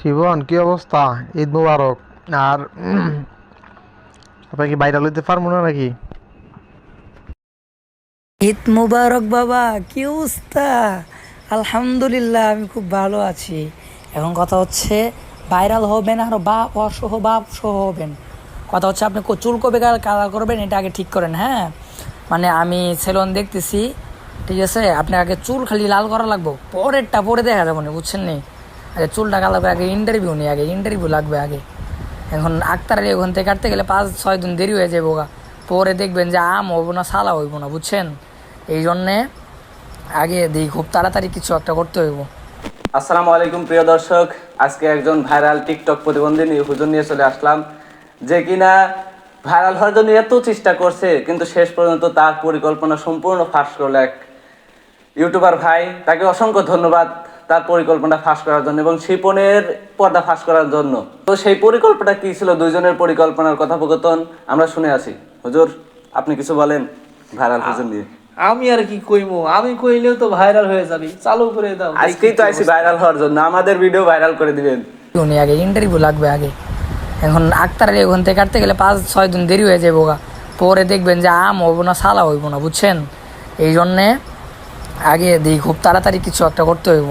শিবন কি অবস্থা? ঈদ মুবারক। আর উম, আপনার কি বাইরে লইতে পারব না নাকি? ঈদ মুবারক বাবা কি অবস্থা? আলহামদুলিল্লাহ আমি খুব ভালো আছি। এখন কথা হচ্ছে ভাইরাল হবেন আর বাপ অসহ বাপ সহ হবেন। কথা হচ্ছে আপনি চুল কবে কালার করবেন এটা আগে ঠিক করেন হ্যাঁ? মানে আমি সেলুন দেখতেছি ঠিক আছে? আপনি আগে চুল খালি লাল করা লাগবো পরেরটা পরে দেখা যাব বুঝছেন নি? আগে চুলটা লাগবে আগে ইন্টারভিউ নেই আগে ইন্টারভিউ লাগবে আগে। এখন আক্তারের ওখান থেকে কাটতে গেলে পাঁচ, ছয় দিন দেরি হয়ে যাব গা। পরে দেখবেন যে আম হইব না সালা হইব না, বুঝছেন? এই জন্যে আগে দিই খুব তাড়াতাড়ি কিছু একটা করতে হইব। আসসালামু আলাইকুম, প্রিয় দর্শক। আজকে একজন ভাইরাল টিকটক প্রতিবন্ধী নিয়ে হুজুর নিয়ে চলে আসলাম, যে কিনা ভাইরাল হওয়ার জন্য এত চেষ্টা করছে, কিন্তু শেষ পর্যন্ত তার পরিকল্পনা সম্পূর্ণ ফাঁস করল এক ইউটিউবার ভাই। তাকে অসংখ্য ধন্যবাদ। তার পরিকল্পনা ফাঁস করার জন্য এবং শিপনের পর্দা ফাঁস করার জন্য। তো সেই পরিকল্পনা কি ছিল? দুইজনের পরিকল্পনার কথোপকথন আমরা শুনে আসি। হুজুর আপনি কিছু বলেন ভাইরাল হুজুর নিয়ে। আমি আর কি কইমু? আমি কইলেও তো ভাইরাল হয়ে যাবি। চালু করে দাও আজকেই তো আইসি ভাইরাল হওয়ার জন্য। আমাদের ভিডিও ভাইরাল করে দিবেন। উনি আগে ইন্টারভিউ লাগবে আগে। এখন আক্তারের ওখান থেকে কাটতে গেলে পাঁচ ছয় দিন দেরি হয়ে যাব গা পরে দেখবেন যে আম হইব না সালা হইব না বুঝছেন? এই জন্যে আগে দিই খুব তাড়াতাড়ি কিছু একটা করতে হইব।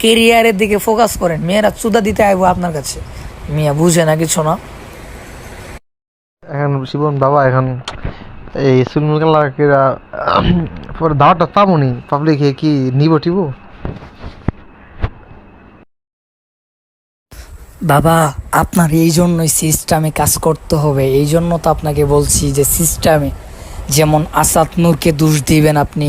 কেরিয়ারের দিকে ফোকাস করেন মেয়েরা চুদা দিতে আইবো আপনার কাছে। মিয়া বুঝে না কিছু না। এখন শিবন বাবা এখন এই চুলমুল কালার কেরা পরে দাওয়াটা পাবনি পাবলিকে কি নিব টিব? বাবা আপনার এই জন্যই সিস্টেমে কাজ করতে হবে। এই জন্য তো আপনাকে বলছি যে সিস্টেমে যেমন আসাদ নূরকে দোষ দিবেন আপনি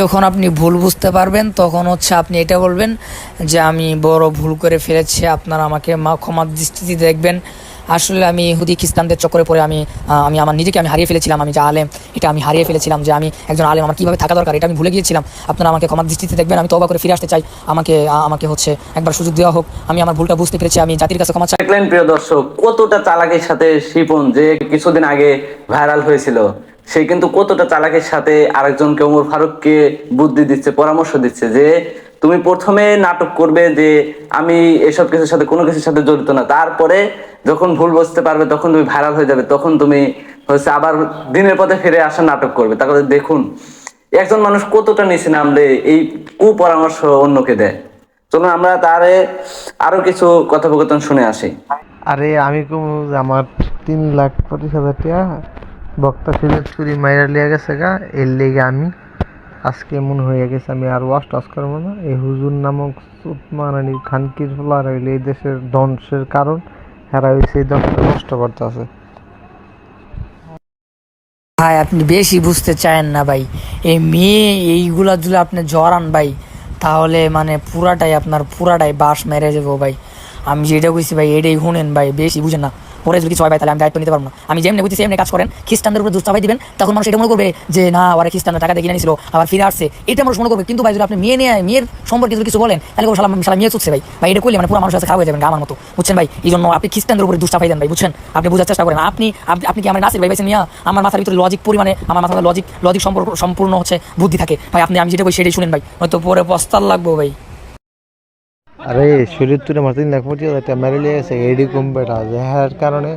যখন আপনি ভুল বুঝতে পারবেন, তখন হচ্ছে আপনি এটা বলবেন যে, আমি বড় ভুল করে ফেলেছি, আপনারা আমাকে মা ক্ষমার দৃষ্টিতে দেখবেন। আসলে আমি হুদি খ্রিস্টানদের চক্করে পড়ে আমি আমি আমার নিজেকে আমি হারিয়ে ফেলেছিলাম, আমি যে আলেম, এটা আমি হারিয়ে ফেলেছিলাম যে আমি একজন আলেম, আমার কীভাবে থাকা দরকার, এটা আমি ভুলে গিয়েছিলাম। আপনারা আমাকে ক্ষমার দৃষ্টিতে দেখবেন, আমি তবা করে ফিরে আসতে চাই। আমাকে আমাকে হচ্ছে একবার সুযোগ দেওয়া হোক, আমি আমার ভুলটা বুঝতে পেরেছি, আমি জাতির কাছে ক্ষমা চাই। প্রিয় দর্শক, কতটা চালাকির সাথে শিপন যে কিছুদিন আগে ভাইরাল হয়েছিল। সে কিন্তু কতটা চালাকের সাথে আরেকজনকে ওমর ফারুককে বুদ্ধি দিচ্ছে, পরামর্শ দিচ্ছে যে তুমি প্রথমে নাটক করবে যে আমি এসব কিছুর সাথে কোনো কিছুর সাথে জড়িত না। তারপরে যখন ভুল বুঝতে পারবে, তখন তুমি ভাইরাল হয়ে যাবে, তখন তুমি হচ্ছে আবার দিনের পথে ফিরে আসা নাটক করবে। তাহলে দেখুন, একজন মানুষ কতটা নিচে নামলে এই কুপরামর্শ অন্যকে দেয়। চলুন আমরা তারে আরও কিছু কথোপকথন শুনে আসি। আরে আমি আমার তিন লাখ পঁচিশ হাজার টাকা বক্তা সিলেক্ট করি মাইরা লিয়া গেছে গা। এর লেগে আমি, আজকে মনে হয়ে গেছে আমি আর ওয়াশ টাস করব না। এই হুজুর নামক সুতমানানি খানকির ফলার হইলে এই দেশের ধ্বংসের কারণ, হেরা হয়েছে এই ধ্বংস নষ্ট করতে আছে ভাই, আপনি বেশি বুঝতে চায়েন না ভাই। এই মেয়ে এইগুলা যদি আপনি জড়ান ভাই, তাহলে মানে পুরাটাই আপনার পুরাটাই বাস মেরে যাব ভাই। আমি যেটা কইছি ভাই, এটাই শুনেন ভাই, বেশি বুঝেন না। পরে যদি কিছু হয় ভাই, তাহলে আমি দায়িত্ব নিতে পারব না। আমি যেমনি বুঝছি সেমনি কাজ করেন। খ্রিস্টানদের উপরে দুস্তাভাই দিবেন। তখন মানুষ এটা মনে করবে যে, না ওরা খ্রিস্টানরা টাকা দিয়ে নিয়েছিল আবার ফিরে আসছে। এটা মানুষ মনে করবে। কিন্তু ভাই, যদি আপনি মেয়ে নিয়ে, মেয়ের সম্পর্কে যদি কিছু বলেন, তাহলে সালাম সালাম মেয়ে ভাই। ভাই, এটা করলে মানে পুরো মানুষের কাছে হয়ে যাবেন আমার মতো। বুঝছেন ভাই? এই জন্য আপনি খ্রিস্টানদের উপরে দুস্তাভাই দেন ভাই, বুঝছেন? আপনি বোঝার চেষ্টা করেন। আপনি আপনি- কি আমার নাসির ভাই বেছে নিয়ে? আমার মাথার ভিতরে লজিক পরিমাণে আমার মাথার লজিক লজিক সম্পর্ক সম্পূর্ণ হচ্ছে বুদ্ধি থাকে। ভাই, আপনি আমি যেটা বই সেটাই শুনেন ভাই। হয়তো পরে পস্তার লাগবো ভাই। আরে, শরীর তুলে আমার তিন লাখ হাজার টাকা মেরে গেছে, এডি কম্পিউটার যে হ্যাঁ কারণে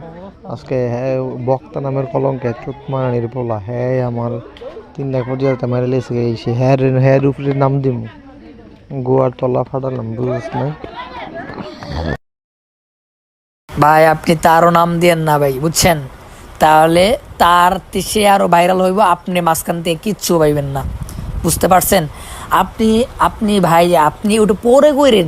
আজকে হ্যাঁ বক্তা নামের কলঙ্কে চুতমারানির পোলা হ্যাঁ আমার তিন লাখ হাজার টাকা মারা লেগেছে এই সে হ্যার হ্যার উপরে নাম দিব গোয়ার তলা ফাটালাম বুঝিস না? ভাই, আপনি তারও নাম দিয়েন না ভাই, বুঝছেন? তাহলে তার সে আরও ভাইরাল হইব, আপনি মাঝখান থেকে কিচ্ছু পাইবেন না, বুঝতে পারছেন? আপনি আপনি ভাই, আপনি ওটা পরে করেন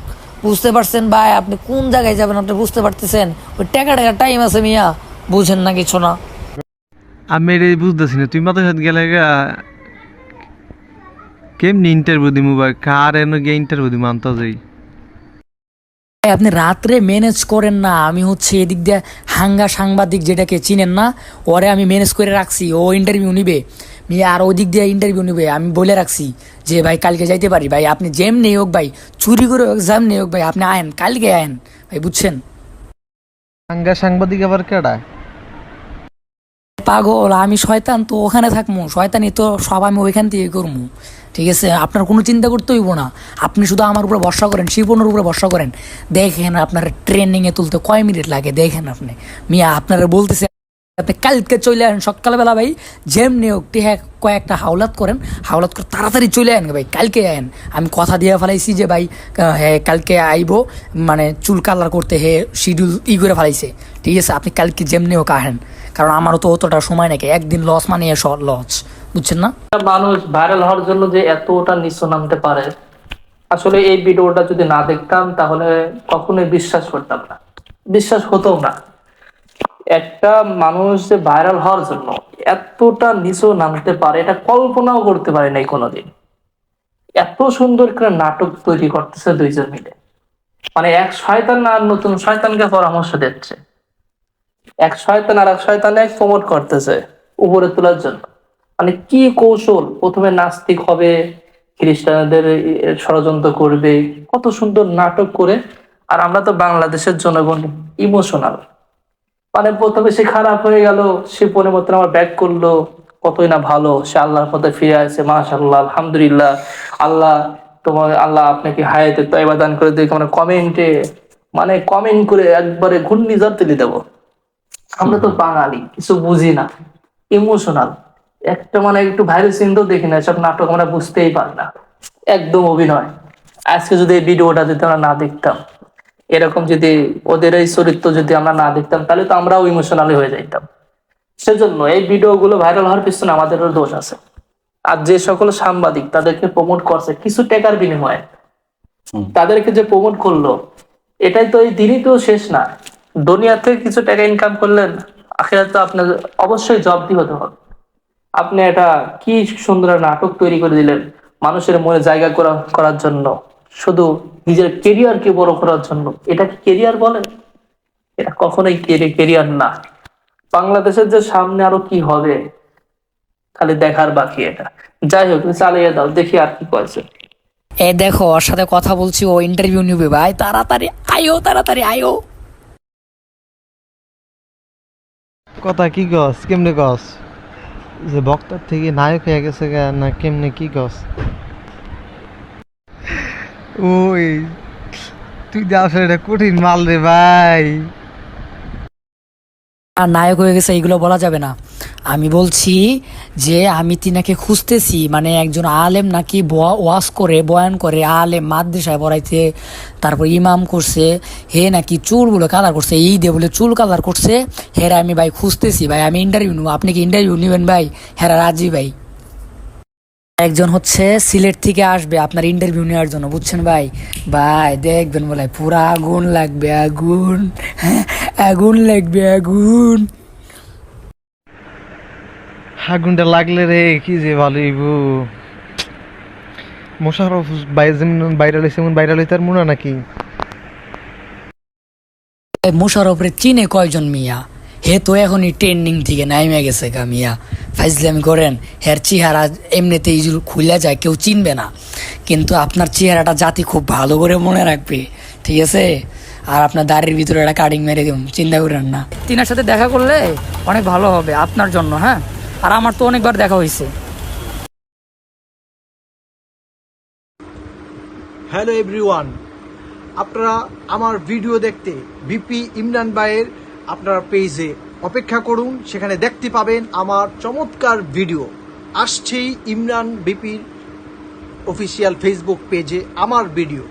বুঝতে পারছেন ভাই? আপনি কোন জায়গায় যাবেন? আপনি বুঝতে পারতেছেন? ওই টাকা টাকা টাইম আছে মিয়া। বুঝেন না কিছু না। আমি এটাই বুঝতেছি না। তুই মাথার সাথে গেলে কেমনি ইন্টারভিউ দিমু ভাই? কার এনে গিয়ে ইন্টারভিউ দিমু আনতে যাই আপনি রাত্রে ম্যানেজ করেন না। আমি হচ্ছে এদিক দিয়ে হাঙ্গা সাংবাদিক যেটাকে চিনেন না ওরে আমি ম্যানেজ করে রাখছি। ও ইন্টারভিউ নিবে। মিয়া আর ওদিক দিয়ে ইন্টারভিউ নিবে আমি বলে রাখছি যে ভাই কালকে যাইতে পারি ভাই আপনি জেম নেই হোক ভাই চুরি করে হোক জাম নেই হোক ভাই আপনি আয়েন কালকে আয়েন ভাই বুঝছেন? সাংবাদিক আবার কেডা? পাগল আমি শয়তান তো ওখানে থাকব শয়তানি তো সব আমি ওইখান থেকে করব ঠিক আছে? আপনার কোনো চিন্তা করতে হইব না আপনি শুধু আমার উপরে ভরসা করেন শিপনের উপরে ভরসা করেন। দেখেন আপনার ট্রেনিংয়ে তুলতে কয় মিনিট লাগে দেখেন আপনি। মিয়া আপনারা বলতেছে আপনি কালকে চলে আসেন সকালবেলা ভাই, যেমনি হোক টেহা কয়েকটা হাওলাত করেন, হাওলাত করে তাড়াতাড়ি চলে আন ভাই, কালকে আয়েন আমি কথা দিয়ে ফেলাইছি যে ভাই হ্যাঁ কালকে আইবো মানে চুল কালার করতে হে শিডিউল ই করে ফেলাইছে। ঠিক আছে, আপনি কালকে যেমনি হোক আহেন কারণ আমারও তো অতটা সময় নাকি একদিন লস মানে লস বুঝছেন না? মানুষ ভাইরাল হওয়ার জন্য যে এতটা নিচু নামতে পারে, আসলে এই ভিডিওটা যদি না দেখতাম, তাহলে কখনোই বিশ্বাস করতাম না। বিশ্বাস হতো না। একটা মানুষ যে ভাইরাল হওয়ার জন্য এতটা নিচু নামতে পারে, এটা কল্পনাও করতে পারে নাই কোনোদিন। এত সুন্দর করে নাটক তৈরি করতেছে দুইজন মিলে। মানে এক শয়তান আর নতুন শয়তানকে পরামর্শ দিচ্ছে। এক শয়তান আর এক শয়তান প্রমোট করতেছে উপরে তোলার জন্য। মানে কি কৌশল? প্রথমে নাস্তিক হবে, খ্রিস্টানদের ষড়যন্ত্র করবে, কত সুন্দর নাটক করে। আর আমরা তো বাংলাদেশের জনগণ ইমোশনাল মানে প্রথমে সে খারাপ হয়ে গেল। সে পরে মতন আমার ব্যাক করল। কতই না ভালো। সে আল্লাহর পথে ফিরে আসে মাশাল্লাহ আলহামদুলিল্লাহ। আল্লাহ তোমার, আল্লাহ আপনাকে হায়াতে তয়বা দান করে দেখে আমরা কমেন্টে মানে কমেন্ট করে একবারে ঘূর্ণিঝড় তুলে দেবো। আমরা তো বাঙালি, কিছু বুঝি না। ইমোশনাল। একটা মানে একটু ভাইরাল সিন তো দেখি না সব নাটক আমরা বুঝতেই পারি না। একদম অভিনয়। আজকে যদি এই ভিডিওটা যদি আমরা না দেখতাম এরকম যদি ওদের এই চরিত্র যদি আমরা না দেখতাম তাহলে তো আমরাও ইমোশনালি হয়ে যাইতাম। সেজন্য এই ভিডিওগুলো ভাইরাল হওয়ার পিছনে আমাদেরও দোষ আছে। আর যে সকল সাংবাদিক তাদেরকে প্রমোট করছে কিছু টাকার বিনিময়ে। তাদেরকে যে প্রমোট করল এটাই তো এই দিনই তো শেষ না। দুনিয়া থেকে কিছু টাকা ইনকাম করলেন আখেরাত তো আপনার অবশ্যই জবাবদি হতে হবে। আপনি এটা কি সুন্দর নাটক তৈরি করে দিলেন মানুষের মনে জায়গা করা করার জন্য। শুধু নিজের কেরিয়ারকে বড় করার জন্য। এটা কি কেরিয়ার বলে এটা কখনোই কেরিয়ার না। বাংলাদেশের যে সামনে আরও কি হবে খালি দেখার বাকি এটা। যাই হোক চালিয়ে দাও দেখি আর কি কয়েছে এ দেখো ওর সাথে কথা বলছি ও ইন্টারভিউ নিবে। ভাই তাড়াতাড়ি আয়ো তাড়াতাড়ি আয়ো। কথা কি গস কেমনে গস যে বক্তার থেকে নায়ক হয়ে গেছে না কেমনে কি গস ওই, তুই যা আসলে এটা কঠিন মাল রে ভাই। আর নায়ক হয়ে গেছে, এইগুলো বলা যাবে না। আমি বলছি যে, আমি তিনাকে খুঁজতেছি মানে একজন আলেম নাকি ওয়াজ করে, বয়ান করে, আলেম মাদ্রাসায় পড়াইতে, তারপর ইমাম করছে, হে নাকি চুলগুলো কালার করছে, এই দিয়ে বলে চুল কালার করছে, হেরা আমি ভাই খুঁজতেছি, ভাই আমি ইন্টারভিউ নেব। আপনি কি ইন্টারভিউ নেবেন ভাই? হেরা রাজি ভাই। একজন হচ্ছে সিলেট থেকে আসবে আপনার ইন্টারভিউ নেওয়ার জন্য বুঝছেন ভাই? ভাই দেখবেন বলে পুরা আগুন লাগবে আগুন। আগুন লাগবে আগুন। আগুনটা লাগলে রে কি যে ভালো ইবু মোশারফ বাইরে লইছে এমন বাইরে লইতে আর মুনা নাকি? মোশারফরে চিনে কয়জন মিয়া? হে তো এখনই ট্রেন্ডিং থেকে নাইমে গেছে গা মিয়া। ফাইজলামি করেন হের চেহারা এমনিতেই খুলে যায় কেউ চিনবে না। কিন্তু আপনার চেহারাটা জাতি খুব ভালো করে মনে রাখবে ঠিক আছে? আর আপনার দাড়ির ভিতরে একটা কাটিং মেরে দেব চিন্তা করেন না। তিনার সাথে দেখা করলে অনেক ভালো হবে আপনার জন্য হ্যাঁ? আর আমার তো অনেকবার দেখা হয়েছে হ্যালো এভরিওয়ান আপনারা আমার ভিডিও দেখতে বিপি ইমরান ভাইয়ের আপনার পেজে অপেক্ষা করুন, সেখানে দেখতে পাবেন আমার চমৎকার ভিডিও। আসছেই ইমরান বিপির অফিসিয়াল ফেসবুক পেজে আমার ভিডিও।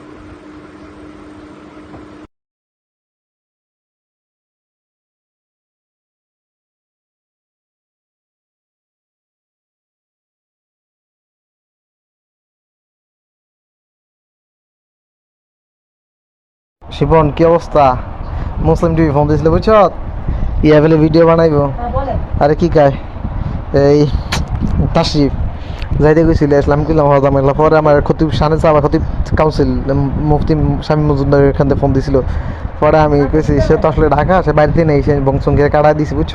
শিবন কি অবস্থা? মুসলিম টিভি ফোন দিয়েছিল, বুঝছ? ইয়া বলে ভিডিও বানাইব। আরে কি কায়? এই তাশরিফ যাইতে গেছিল ইসলাম কিলাম হজাম এগুলো পরে আমার খতিব সানে চাবা খতিব কাউন্সিল মুফতি স্বামী মজুমদার এখান থেকে ফোন দিছিল। পরে আমি কইছি সে তো আসলে ঢাকা সে বাড়িতে নেই সে বংশঙ্গে কাটা দিছি বুঝছ?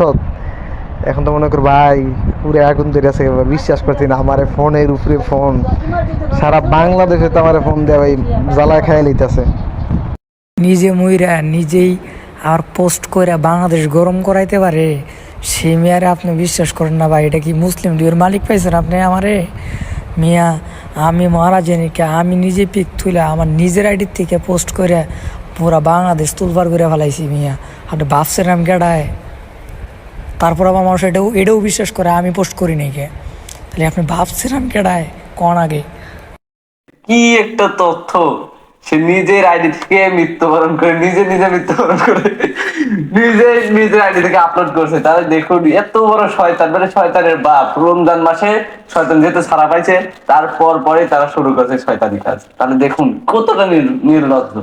এখন তো মনে কর ভাই পুরো আগুন ধরে আছে বিশ্বাস করছি না আমার ফোনের উপরে ফোন। সারা বাংলাদেশে তো আমার ফোন দেওয়া ভাই জ্বালায় খাইয়া লইতেছে। নিজে মইরা নিজেই আর পোস্ট করে বাংলাদেশ গরম করাইতে পারে, সে মেয়ারে আপনি বিশ্বাস করেন না ভাই, এটা কি মুসলিম ডিউর মালিক পাইছেন আপনি আমারে? মিয়া, আমি মারা জানি কে আমি নিজে পিক তুলে আমার নিজের আইডির থেকে পোস্ট করে পুরা বাংলাদেশ তুলবার করে ফেলাইছি মিয়া। আপনি ভাবছেন আমি গেডায়। তারপর আবার মানুষ এটাও এটাও বিশ্বাস করে, আমি পোস্ট করি নাই কে। তাহলে আপনি ভাবছেন আমি কেডায় কন আগে? কি একটা তথ্য? সে নিজের আইডি থেকে মৃত্যুবরণ করে, নিজে নিজে মৃত্যুবরণ করে, নিজে নিজের আইডি থেকে আপলোড করছে। তাহলে দেখুন, এত বড় শয়তান মানে শয়তানের বাপ। রমজান মাসে শয়তান যেহেতু ছাড়া পাইছে, তারপর পরে তারা শুরু করছে শয়তানি কাজ। তাহলে দেখুন, কতটা নির- নির্লজ্জ।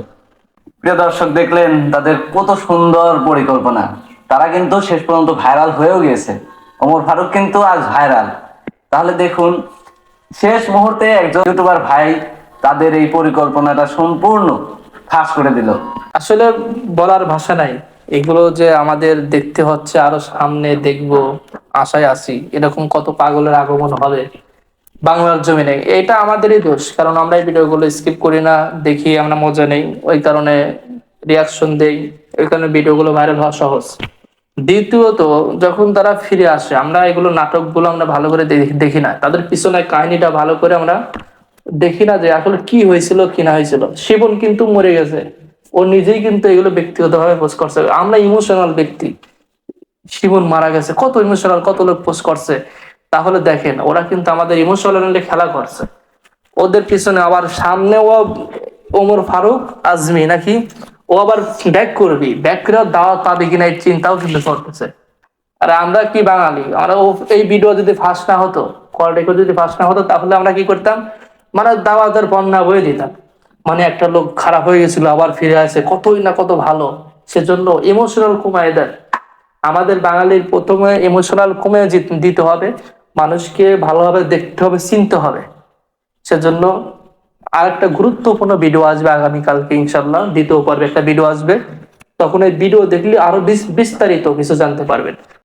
প্রিয় দর্শক, দেখলেন তাদের কত সুন্দর পরিকল্পনা। তারা কিন্তু শেষ পর্যন্ত ভাইরাল হয়েও গিয়েছে। অমর ফারুক কিন্তু আজ ভাইরাল। তাহলে দেখুন, শেষ মুহূর্তে একজন ইউটিউবার ভাই তাদের এই পরিকল্পনাটা সম্পূর্ণ ফাঁস করে দিল। আসলে বলার ভাষা নাই। এগুলো যে আমাদের দেখতে হচ্ছে, আরও সামনে দেখব, আশায় আছি। এরকম কত পাগলের আগমন হবে বাংলার জমিনে। এটা আমাদেরই দোষ, কারণ আমরা এই ভিডিওগুলো স্কিপ করি না, দেখি আমরা মজা নেই। ওই কারণে রিয়াকশন দেই। ওই কারণে ভিডিওগুলো ভাইরাল হওয়া সহজ। দ্বিতীয়ত, যখন তারা ফিরে আসে, আমরা এগুলো নাটকগুলো আমরা ভালো করে দেখি- দেখি না। তাদের পিছনে কাহিনীটা ভালো করে আমরা দেখি না যে আসলে কি হয়েছিল, কি না হয়েছিল। শিবন কিন্তু মরে গেছে। ও নিজেই কিন্তু এগুলো ব্যক্তিগতভাবে পোস্ট করছে। আমরা ইমোশনাল ব্যক্তি। শিবন মারা গেছে। কত ইমোশনাল কত লোক পোস্ট করছে। তাহলে দেখেন, ওরা কিন্তু আমাদের ইমোশনালি খেলা করছে। ওদের পিছনে আবার সামনে ও ওমর ফারুক, আজমি নাকি? ও আবার ব্যাক করবি। ব্যাক করে দাওয়াত পাবে কিনা এই চিন্তাও কিন্তু করতেছে। আর আমরা কি বাঙালি? আমরা এই ভিডিও যদি ফাঁস না হতো কল রেকর্ড যদি ফাঁস না হতো, তাহলে আমরা কি করতাম? মানে দাওয়াতের বন্যা বয়ে দিতাম। মানে একটা লোক খারাপ হয়ে গেছিল, আবার ফিরে আসে, কতই না কত ভালো। সেজন্য ইমোশনাল কমায় দেন। আমাদের বাঙালির প্রথমে ইমোশনাল কমে দিতে হবে। মানুষকে ভালোভাবে দেখতে হবে, চিনতে হবে। সেজন্য আর একটা গুরুত্বপূর্ণ ভিডিও আসবে আগামীকালকে ইনশাল্লাহ দ্বিতীয় পর্বে একটা ভিডিও আসবে। তখন এই ভিডিও দেখলে আরও বিস- বিস্তারিত কিছু জানতে পারবেন।